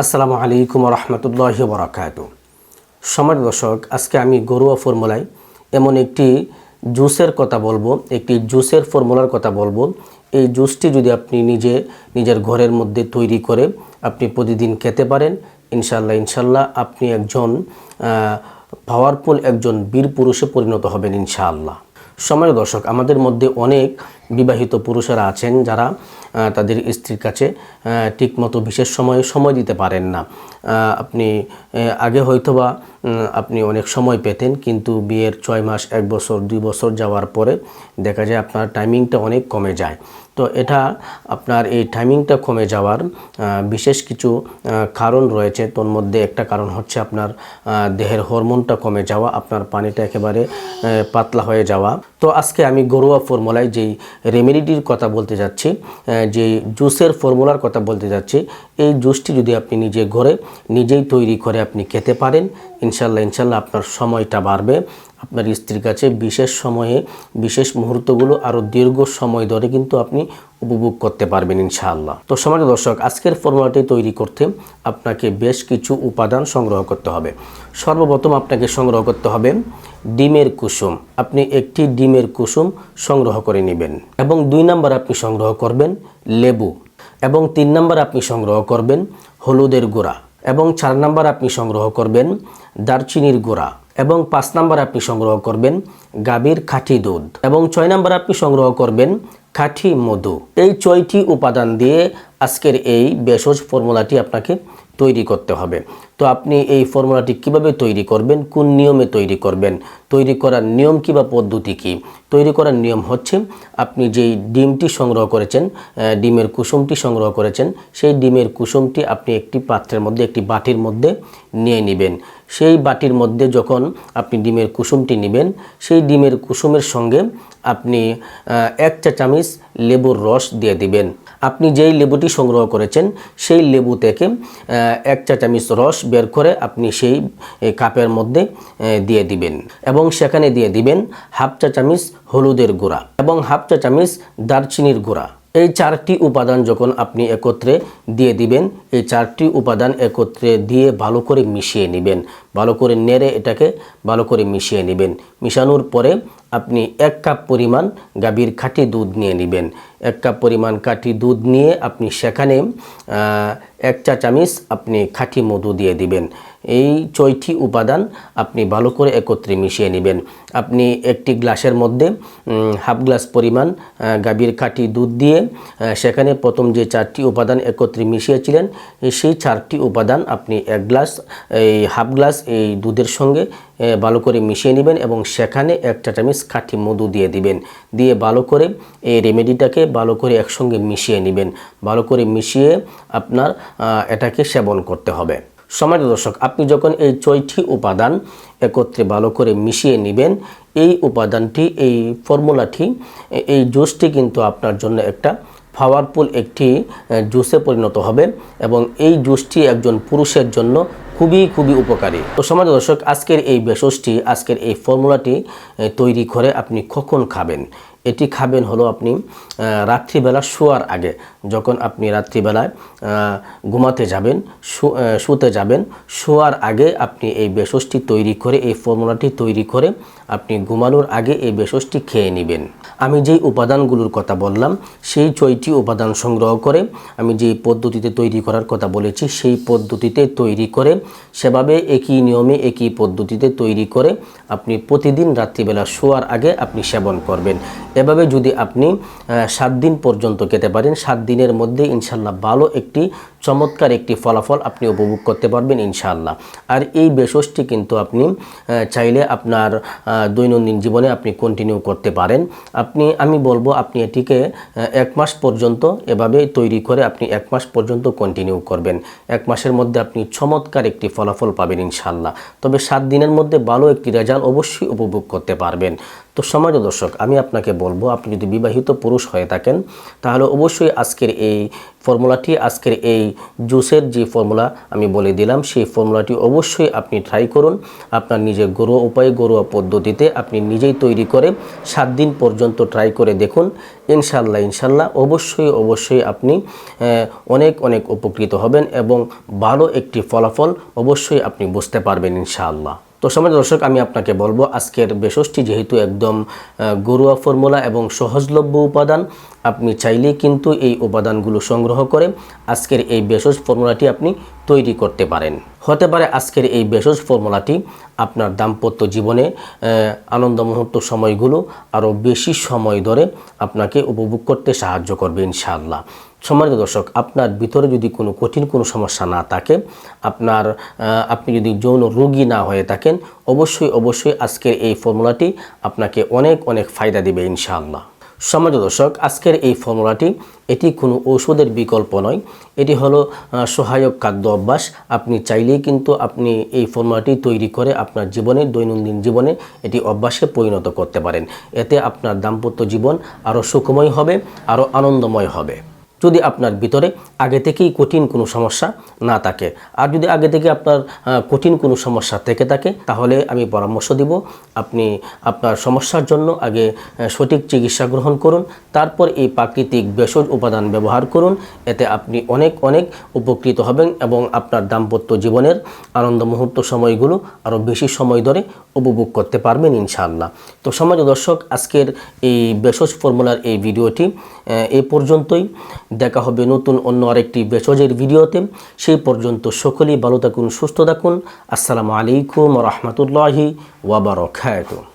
আসসালামু আলাইকুম রহমতুল্লাহ বরাকাত সমাজ দর্শক, আজকে আমি গরুয়া ফর্মুলায় এমন একটি জুসের কথা বলব, একটি জুসের ফর্মুলার কথা বলব। এই জুসটি যদি আপনি নিজে, নিজের ঘরের মধ্যে তৈরি করে আপনি প্রতিদিন খেতে পারেন ইনশাল্লাহ ইনশাল্লাহ আপনি একজন পাওয়ারফুল একজন বীর পুরুষে পরিণত হবেন, ইনশাআল্লাহ। সময় দর্শক, আমাদের মধ্যে অনেক বিবাহিত পুরুষেরা আছেন যারা তাদের স্ত্রীর কাছে ঠিকমতো বিশেষ সময়ে সময় দিতে পারেন না। আপনি আগে হয়তোবা উম, আপনি অনেক সময় পেতেন কিন্তু বিয়ের ছয় মাস এক বছর দুই বছর যাওয়ার পরে দেখা যায় আপনার টাইমিংটা অনেক কমে যায়। তো এটা আপনার এই টাইমিংটা কমে যাওয়ার বিশেষ কিছু কারণ রয়েছে। তোর মধ্যে একটা কারণ হচ্ছে আপনার দেহের হরমোনটা কমে যাওয়া আপনার পানিটা একেবারে পাতলা হয়ে যাওয়া। তো আজকে আমি ঘরোয়া ফর্মুলায় যেই রেমেডিটির কথা বলতে যাচ্ছি যে জুসের ফর্মুলার কথা বলতে যাচ্ছি, এই জুসটি যদি আপনি নিজে ঘরে, নিজেই তৈরি করে আপনি খেতে পারেন, ইনশাল্লাহ ইনশাল্লাহ আপনার সময়টা বাড়বে। আপনার স্ত্রীর কাছে বিশেষ সময়ে, বিশেষ মুহূর্তগুলো আরও দীর্ঘ সময় ধরে কিন্তু আপনি উপভোগ করতে পারবেন ইনশাআল্লাহ তো সমাজ দর্শক, আজকের ফর্মুলাটি তৈরি করতে আপনাকে বেশ কিছু উপাদান সংগ্রহ করতে হবে। সর্বপ্রথম আপনাকে সংগ্রহ করতে হবে ডিমের কুসুম। আপনি একটি ডিমের কুসুম সংগ্রহ করে নেবেন। এবং দুই নাম্বার আপনি সংগ্রহ করবেন লেবু। এবং তিন নাম্বার আপনি সংগ্রহ করবেন হলুদের গুঁড়া। এবং চার নাম্বার আপনি সংগ্রহ করবেন দারচিনির গুঁড়া। এবং পাঁচ নাম্বার আপনি সংগ্রহ করবেন গাভীর খাঁটি দুধ। এবং ছয় নাম্বার আপনি সংগ্রহ করবেন খাঁটি মধু। এই ছয়টি উপাদান দিয়ে আজকের এই ভেষজ ফর্মুলাটি আপনাকে তৈরি করতে হবে। তো আপনি এই ফর্মুলাটি কীভাবে তৈরি করবেন? কোন নিয়মে তৈরি করবেন? তৈরি করার নিয়ম কি বা পদ্ধতি কি? তৈরি করার নিয়ম হচ্ছে, আপনি যেই ডিমটি সংগ্রহ করেছেন ডিমের কুসুমটি সংগ্রহ করেছেন, সেই ডিমের কুসুমটি আপনি একটি পাত্রের মধ্যে, একটি বাটির মধ্যে নিয়ে নেবেন। সেই বাটির মধ্যে যখন আপনি ডিমের কুসুমটি নেবেন, সেই ডিমের কুসুমের সঙ্গে আপনি এক চা চামচ লেবুর রস দিয়ে দিবেন। আপনি যেই লেবুটি সংগ্রহ করেছেন, সেই লেবু থেকে এক চা চামচ রস বের করে আপনি সেই কাপের মধ্যে দিয়ে দিবেন এবং সেখানে দিয়ে দিবেন হাফ চা চামচ হলুদের গুঁড়া এবং হাফ চা চামচ দারচিনির গুঁড়া। এই চারটি উপাদান যখন আপনি একত্রে দিয়ে দিবেন, এই চারটি উপাদান একত্রে দিয়ে ভালো করে মিশিয়ে নেবেন, ভালো করে নেড়ে এটাকে ভালো করে মিশিয়ে নেবেন। মিশানোর পরে আপনি এক কাপ পরিমাণ গাভীর খাঁটি দুধ নিয়ে নেবেন। এক কাপ পরিমাণ খাঁটি দুধ নিয়ে আপনি সেখানে এক চা চামচ আপনি খাঁটি মধু দিয়ে দিবেন। এই ছয়টি উপাদান আপনি ভালো করে একত্রে মিশিয়ে নেবেন। আপনি একটি গ্লাসের মধ্যে হাফ গ্লাস পরিমাণ গাভীর খাঁটি দুধ দিয়ে সেখানে প্রথম যে চারটি উপাদান একত্রে মিশিয়েছিলেন সেই চারটি উপাদান আপনি এক গ্লাস, এই হাফ গ্লাস এই দুধের সঙ্গে ভালো করে মিশিয়ে নেবেন এবং সেখানে এক চা চামচ খাঁটি মধু দিয়ে দিবেন। দিয়ে ভালো করে এই রেমেডিটাকে ভালো করে একসঙ্গে মিশিয়ে নেবেন। ভালো করে মিশিয়ে আপনার এটাকে সেবন করতে হবে। সমাজ দর্শক, আপনি যখন এই ছয়টি উপাদান একত্রে ভালো করে মিশিয়ে নেবেন, এই উপাদানটি, এই ফর্মুলাটি, এই জুসটি কিন্তু আপনার জন্য একটা পাওয়ারফুল একটি জুসে পরিণত হবে এবং এই জুসটি একজন পুরুষের জন্য খুবই খুবই উপকারী। তো সমাজ দর্শক, আজকের এই ভেষজটি, আজকের এই ফর্মুলাটি তৈরি করে আপনি কখন খাবেন? এটি খাবেন হলো আপনি রাত্রিবেলা শোয়ার আগে। যখন আপনি রাত্রিবেলায় ঘুমাতে যাবেন শুতে যাবেন, শোয়ার আগে আপনি এই ভেষজটি তৈরি করে, এই ফর্মুলাটি তৈরি করে আপনি ঘুমানোর আগে এই ভেষজটি খেয়ে নেবেন। আমি যেই উপাদানগুলোর কথা বললাম, সেই ছয়টি উপাদান সংগ্রহ করে আমি যেই পদ্ধতিতে তৈরি করার কথা বলেছি, সেই পদ্ধতিতে তৈরি করে, সেভাবে একই নিয়মে, একই পদ্ধতিতে তৈরি করে আপনি প্রতিদিন রাত্রিবেলা শোয়ার আগে আপনি সেবন করবেন। এভাবে যদি আপনি সাত দিন পর্যন্ত খেতে পারেন, সাত দিনের মধ্যে ইনশাল্লাহ ভালো একটি, চমৎকার একটি ফলাফল আপনি উপভোগ করতে পারবেন ইনশাআল্লাহ আর এই ভেষজটি কিন্তু আপনি চাইলে আপনার দৈনন্দিন জীবনে আপনি কন্টিনিউ করতে পারেন। আপনি, আমি বলব আপনি এটিকে এক মাস পর্যন্ত এভাবে তৈরি করে আপনি এক মাস পর্যন্ত কন্টিনিউ করবেন। এক মাসের মধ্যে আপনি চমৎকার একটি ফলাফল পাবেন ইনশাল্লাহ। তবে সাত দিনের মধ্যে ভালো একটি রেজাল্ট অবশ্যই উপভোগ করতে পারবেন। তো সমাজ দর্শক, আমি আপনাকে বলব, আপনি যদি বিবাহিত পুরুষ হয়ে থাকেন, তাহলে অবশ্যই আজকের এই ফর্মুলাটি, আজকের এই জুসের যে ফর্মুলা আমি বলে দিলাম, সেই ফর্মুলাটি অবশ্যই আপনি ট্রাই করুন। আপনার নিজের ঘরোয়া উপায়ে ঘরোয়া পদ্ধতিতে আপনি নিজেই তৈরি করে সাত দিন পর্যন্ত ট্রাই করে দেখুন। ইনশাল্লাহ ইনশাল্লাহ অবশ্যই অবশ্যই আপনি অনেক অনেক উপকৃত হবেন এবং ভালো একটি ফলাফল অবশ্যই আপনি বুঝতে পারবেন ইনশাআল্লাহ। তো সময় দর্শক, আমি আপনাকে বলব, আজকের বেষষ্ঠী যেহেতু একদম গরুয়া ফর্মুলা এবং সহজলভ্য উপাদান আপনি চাইলেই কিন্তু এই উপাদানগুলো সংগ্রহ করে আজকের এই বেশজ ফর্মুলাটি আপনি তৈরি করতে পারেন। হতে পারে আজকের এই বেশজ ফর্মুলাটি আপনার দাম্পত্য জীবনে আনন্দ মুহূর্ত সময়গুলো আরও বেশি সময় ধরে আপনাকে উপভোগ করতে সাহায্য করবে ইনশাআল্লাহ। সম্মানিত দর্শক, আপনার ভিতরে যদি কোনো কঠিন কোনো সমস্যা না থাকে, আপনার আপনি যদি যৌন রোগী না হয়ে থাকেন, অবশ্যই অবশ্যই আজকের এই ফর্মুলাটি আপনাকে অনেক অনেক ফায়দা দেবে ইনশাআল্লাহ। সমাজ দর্শক, আজকের এই ফর্মুলাটি, এটি কোনো ঔষধের বিকল্প নয়। এটি হলো সহায়ক খাদ্য অভ্যাস। আপনি চাইলেই কিন্তু আপনি এই ফর্মুলাটি তৈরি করে আপনার জীবনে, দৈনন্দিন জীবনে এটি অভ্যাসে পরিণত করতে পারেন। এতে আপনার দাম্পত্য জীবন আরও সুখময় হবে, আরও আনন্দময় হবে। যদি আপনার ভিতরে আগে থেকেই কঠিন কোনো সমস্যা না থাকে। আর যদি আগে থেকে আপনার কঠিন কোনো সমস্যা থেকে থাকে, তাহলে আমি পরামর্শ দিব, আপনি আপনার সমস্যার জন্য আগে সঠিক চিকিৎসা গ্রহণ করুন, তারপর এই প্রাকৃতিক ভেষজ উপাদান ব্যবহার করুন, এতে আপনি অনেক অনেক উপকৃত হবেন এবং আপনার দাম্পত্য জীবনের আনন্দ মুহূর্ত সময়গুলো আরও বেশি সময় ধরে উপভোগ করতে পারবেন ইনশাআল্লাহ। তো সমাজ দর্শক, আজকের এই ভেষজ ফর্মুলার এই ভিডিওটি এ পর্যন্তই। দেখা হবে নতুন অন্য আরেকটি বেচজের ভিডিওতে। সেই পর্যন্ত সকলেই ভালো থাকুন, সুস্থ থাকুন। আসসালামু আলাইকুম রহমতুল্লাহি ওয়াবারকাতুহ